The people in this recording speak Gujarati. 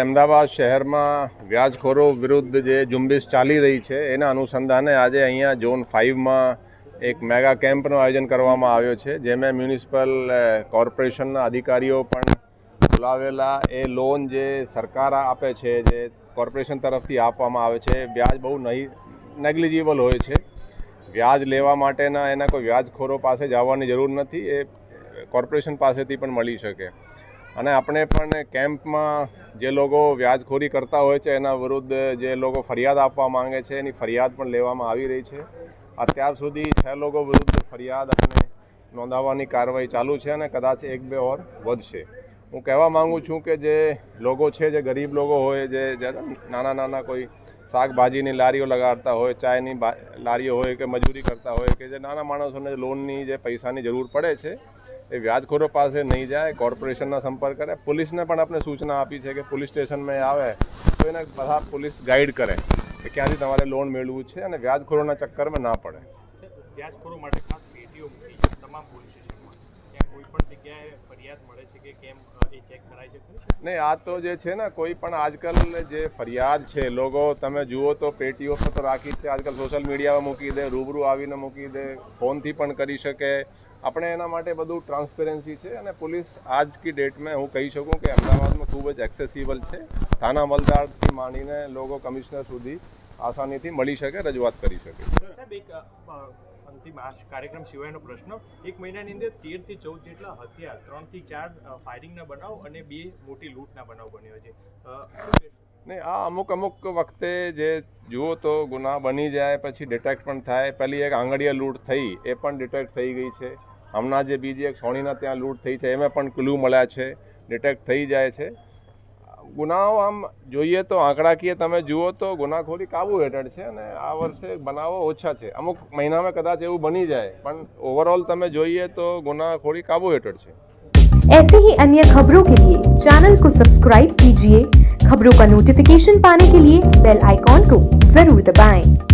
અમદાવાદ શહેરમાં વ્યાજખોરો વિરુદ્ધ જે ઝુંબેશ ચાલી રહી છે, એના અનુસંધાને આજે અહીંયા ઝોન ફાઇવમાં એક મેગા કેમ્પનું આયોજન કરવામાં આવ્યો છે, જેમાં મ્યુનિસિપલ કોર્પોરેશનના અધિકારીઓ પણ બોલાવેલા. એ લોન જે સરકાર આપે છે, જે કોર્પોરેશન તરફથી આપવામાં આવે છે, વ્યાજ બહુ નહીં, નેગ્લિજિબલ હોય છે. વ્યાજ લેવા માટેના એના કોઈ વ્યાજખોરો પાસે જવાની જરૂર નથી, એ કોર્પોરેશન પાસેથી પણ મળી શકે. અને આપણે પણ કેમ્પમાં જે લોકો વ્યાજખોરી કરતા હોય છે, એના વિરુદ્ધ જે લોકો ફરિયાદ આપવા માંગે છે, એની ફરિયાદ પણ લેવામાં આવી રહી છે. અત્યાર સુધી છ લોકો વિરુદ્ધ ફરિયાદ અને નોંધાવવાની કાર્યવાહી ચાલુ છે અને કદાચ એક બે ઓર વધશે. હું કહેવા માંગુ છું કે જે લોકો છે, જે ગરીબ લોકો હોય, જે નાના નાના કોઈ શાકભાજીની લારીઓ લગાડતા હોય, ચાયની લારીઓ હોય કે મજૂરી કરતા હોય કે જે નાના માણસોને લોનની જે પૈસાની જરૂર પડે છે એ વ્યાજખોરો પાસે નહીં જાય, કોર્પોરેશનના સંપર્ક કરે. પોલીસને પણ આપણે સૂચના આપી છે કે પોલીસ સ્ટેશનમાં આવે, તો એને બધા પોલીસ ગાઈડ કરે કે ક્યાંથી તમારે લોન મેળવવું છે અને વ્યાજખોરોના ચક્કરમાં ના પડે. વ્યાજખોરો માટે ખાસ પેટીઓ તમામ પોલીસ નહીં, આ તો જે છે ને, કોઈ પણ આજકાલ જે ફરિયાદ છે, લોકો તમે જુઓ તો પેટીઓ પર તો રાખી છે, આજકાલ સોશિયલ મીડિયામાં મૂકી દે, રૂબરૂ આવીને મૂકી દે, ફોનથી પણ કરી શકે. આપણે એના માટે બધું ટ્રાન્સપેરન્સી છે અને પોલીસ આજ કી ડેટમાં હું કહી શકું કે અમદાવાદમાં ખૂબ જ એક્સેસિબલ છે. થાના મલદારથી માંડીને લોકો કમિશનર સુધી આસાનીથી મળી શકે રજૂઆત કરી શકે. અંતિમ આ કાર્યક્રમ સિવાયનો પ્રશ્ન. એક મહિનાની અંદર તેરથી ચૌદ જેટલા હત્યા ત્રણથી ચાર ફાયરિંગના બનાવ અને બે મોટી લૂંટના બનાવ બન્યો છે. ને આ અમુક અમુક વખતે જે જુઓ તો ગુના બની જાય પછી ડિટેક્ટ પણ થાય. પહેલી એક આંગળીએ લૂંટ થઈ એ પણ ડિટેક્ટ થઈ ગઈ છે. હમણાં જે બીજી એક સોનીના ત્યાં લૂંટ થઈ છે એમાં પણ ક્લુ મળ્યા છે. ડિટેક્ટ થઈ જાય છે. ગુનાઓ આમ જોઈએ તો આંકડાકીય તમે જુઓ તો ગુનાખોરી કાબુ હેઠળ છે અને આ વર્ષે બનાવો ઓછા છે અમુક મહિનામાં કદાચ એવું બની જાય પણ ઓવરઓલ તમે જોઈએ તો ગુનાખોરી કાબુ હેઠળ છે ऐसे ही अन्य खबरों के लिए चैनल को सब्सक्राइब कीजिए खबरों का नोटिफिकेशन पाने के लिए बेल आइकॉन को जरूर दबाएं।